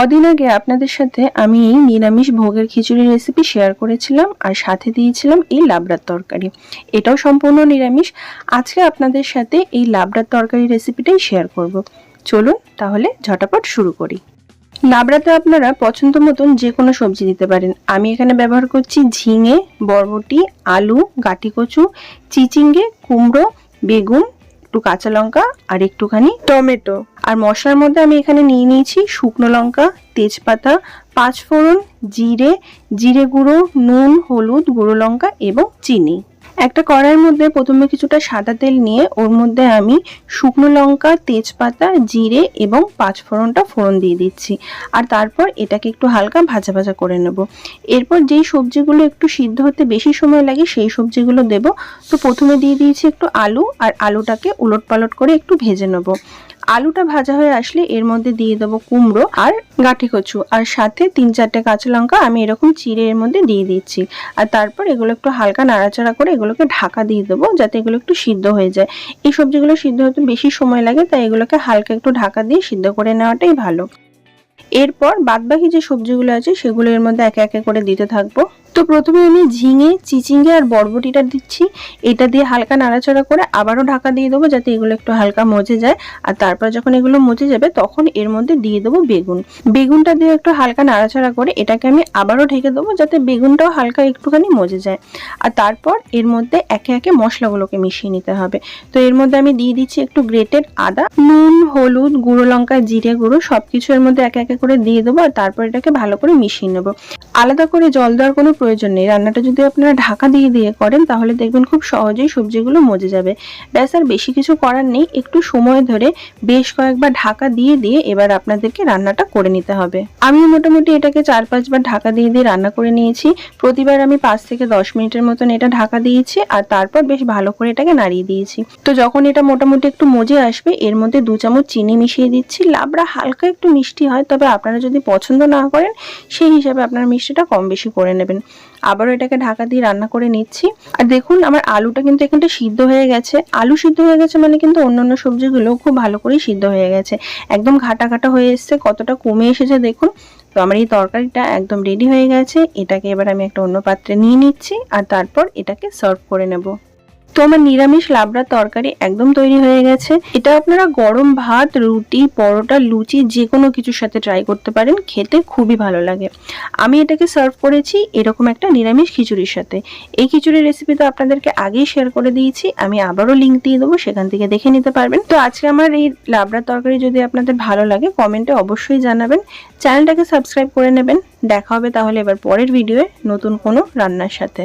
কদিন আগে আপনাদের সাথে আমি এই নিরামিষ ভোগের খিচুড়ি রেসিপি শেয়ার করেছিলাম আর সাথে দিয়েছিলাম এই লাবড়ার তরকারি। এটাও সম্পূর্ণ নিরামিষ। আজকে আপনাদের সাথে এই লাবড়ার তরকারি রেসিপিটাই শেয়ার করব। চলুন তাহলে ঝটাপট শুরু করি। লাবড়াতে আপনারা পছন্দ মতন যে কোনো সবজি দিতে পারেন। আমি এখানে ব্যবহার করছি ঝিঙে, বরবটি, আলু, গাটি কচু, চিচিঙ্গে, কুমড়ো, বেগুন একটু কাঁচা লঙ্কা আর একটুখানি টমেটো। আর মশলার মধ্যে আমি এখানে নিয়ে নিয়েছি শুকনো লঙ্কা, তেজপাতা, পাঁচফোড়ন, জিরে জিরে গুঁড়ো, নুন, হলুদ, গুঁড়ো লঙ্কা এবং চিনি। একটা কড়াইয়ের মধ্যে প্রথমে কিছুটা সাদা তেল নিয়ে ওর মধ্যে আমি শুকনো লঙ্কা, তেজপাতা, জিরে এবং পাঁচফোড়নটা ফোড়ন দিয়ে দিচ্ছি। আর তারপর এটাকে একটু হালকা ভাজা ভাজা করে নেব। এরপর যেই সবজিগুলো একটু সিদ্ধ হতে বেশি সময় লাগে সেই সবজিগুলো দেব। তো প্রথমে দিয়ে দিয়েছি একটু আলু, আর আলুটাকে উলট পালট করে একটু ভেজে নেব। আলুটা ভাজা হয়ে আসলে এর মধ্যে দিয়ে দেবো কুমড়ো আর গাঠি কচু। আর সাথে তিন চারটে কাঁচা লঙ্কা আমি এরকম চিড়ে এর মধ্যে দিয়ে দিচ্ছি। আর তারপর এগুলো একটু হালকা নাড়াচাড়া করে এগুলোকে ঢাকা দিয়ে দেবো যাতে এগুলো একটু সিদ্ধ হয়ে যায়। এই সবজিগুলো সিদ্ধ হতে বেশি সময় লাগে, তাই এগুলোকে হালকা একটু ঢাকা দিয়ে সিদ্ধ করে নেওয়াটাই ভালো। এরপর বাদবাকি যে সবজিগুলো আছে সেগুলো এর মধ্যে একে একে করে দিতে থাকব। তো প্রথমে আমি ঝিঙে, চিচিঙ্গে আর বরবটিটা দিচ্ছি। এটা দিয়ে হালকা নাড়াচাড়া করে আবারও ঢাকা দিয়ে দেবো যাতে এগুলো একটু হালকা মজে যায়। আর তারপর যখন এগুলো মজে যাবে তখন এর মধ্যে দিয়ে দেবো বেগুন। বেগুনটা দিয়ে একটু হালকা নাড়াচাড়া করে এটাকে আমি আবারও ঢেকে দেবো যাতে বেগুনটাও হালকা একটুখানি মজে যায়। আর তারপর এর মধ্যে একে একে মশলাগুলোকে মিশিয়ে নিতে হবে। তো এর মধ্যে আমি দিয়ে দিচ্ছি একটু গ্রেটেড আদা, নুন, হলুদ, গুঁড়ো লঙ্কা, জিরে গুঁড়ো সব কিছু এর মধ্যে একে একে করে দিয়ে দেবো আর তারপর এটাকে ভালো করে মিশিয়ে নেব। আলাদা করে জল দেওয়ার কোনো প্রয়োজন নেই। রান্নাটা যদি আপনারা ঢাকা দিয়ে দিয়ে করেন, তাহলে দেখবেন খুব সহজেই সবজিগুলো মজে যাবে। ব্যাস, আর বেশি কিছু করার নেই। একটু সময় ধরে বেশ কয়েকবার ঢাকা দিয়ে দিয়ে এবার আপনাদেরকে রান্নাটা করে নিতে হবে। আমি মোটামুটি এটাকে চার পাঁচবার ঢাকা দিয়ে দিয়ে রান্না করে নিয়েছি। প্রতিবার আমি পাঁচ থেকে দশ মিনিটের মতন এটা ঢাকা দিয়েছি আর তারপর বেশ ভালো করে এটাকে নাড়িয়ে দিয়েছি। তো যখন এটা মোটামুটি একটু মজে আসবে, এর মধ্যে দু চামচ চিনি মিশিয়ে দিচ্ছি। লাবড়া হালকা একটু মিষ্টি হয়, তবে আপনারা যদি পছন্দ না করেন, সেই হিসাবে আপনারা মিষ্টিটা কম বেশি করে নেবেন। আবারও এটাকে ঢাকা দিয়ে রান্না করে নিচ্ছি। আর দেখুন, আমার আলুটা কিন্তু এখানটা সিদ্ধ হয়ে গেছে। আলু সিদ্ধ হয়ে গেছে মানে কিন্তু অন্য অন্য সবজিগুলো খুব ভালো করেই সিদ্ধ হয়ে গেছে। একদম ঘাটা ঘাটা হয়ে এসছে, কতটা কমে এসেছে দেখুন। তো আমার এই তরকারিটা একদম রেডি হয়ে গেছে। এটাকে এবার আমি একটা অন্য পাত্রে নিয়ে নিচ্ছি আর তারপর এটাকে সার্ভ করে নেব। তো আমার নিরামিষ লাবড়ার তরকারি একদম তৈরি হয়ে গেছে। এটা আপনারা গরম ভাত, রুটি, পরোটা, লুচি যে কোনো কিছুর সাথে ট্রাই করতে পারেন। খেতে খুবই ভালো লাগে। আমি এটাকে সার্ভ করেছি এরকম একটা নিরামিষ খিচুড়ির সাথে। এই খিচুড়ির রেসিপি তো আপনাদেরকে আগেই শেয়ার করে দিয়েছি। আমি আবারও লিঙ্ক দিয়ে দেবো, সেখান থেকে দেখে নিতে পারবেন। তো আজকে আমার এই লাবড়ার তরকারি যদি আপনাদের ভালো লাগে কমেন্টে অবশ্যই জানাবেন। চ্যানেলটাকে সাবস্ক্রাইব করে নেবেন। দেখা হবে তাহলে এবার পরের ভিডিওয়ে নতুন কোনো রান্নার সাথে।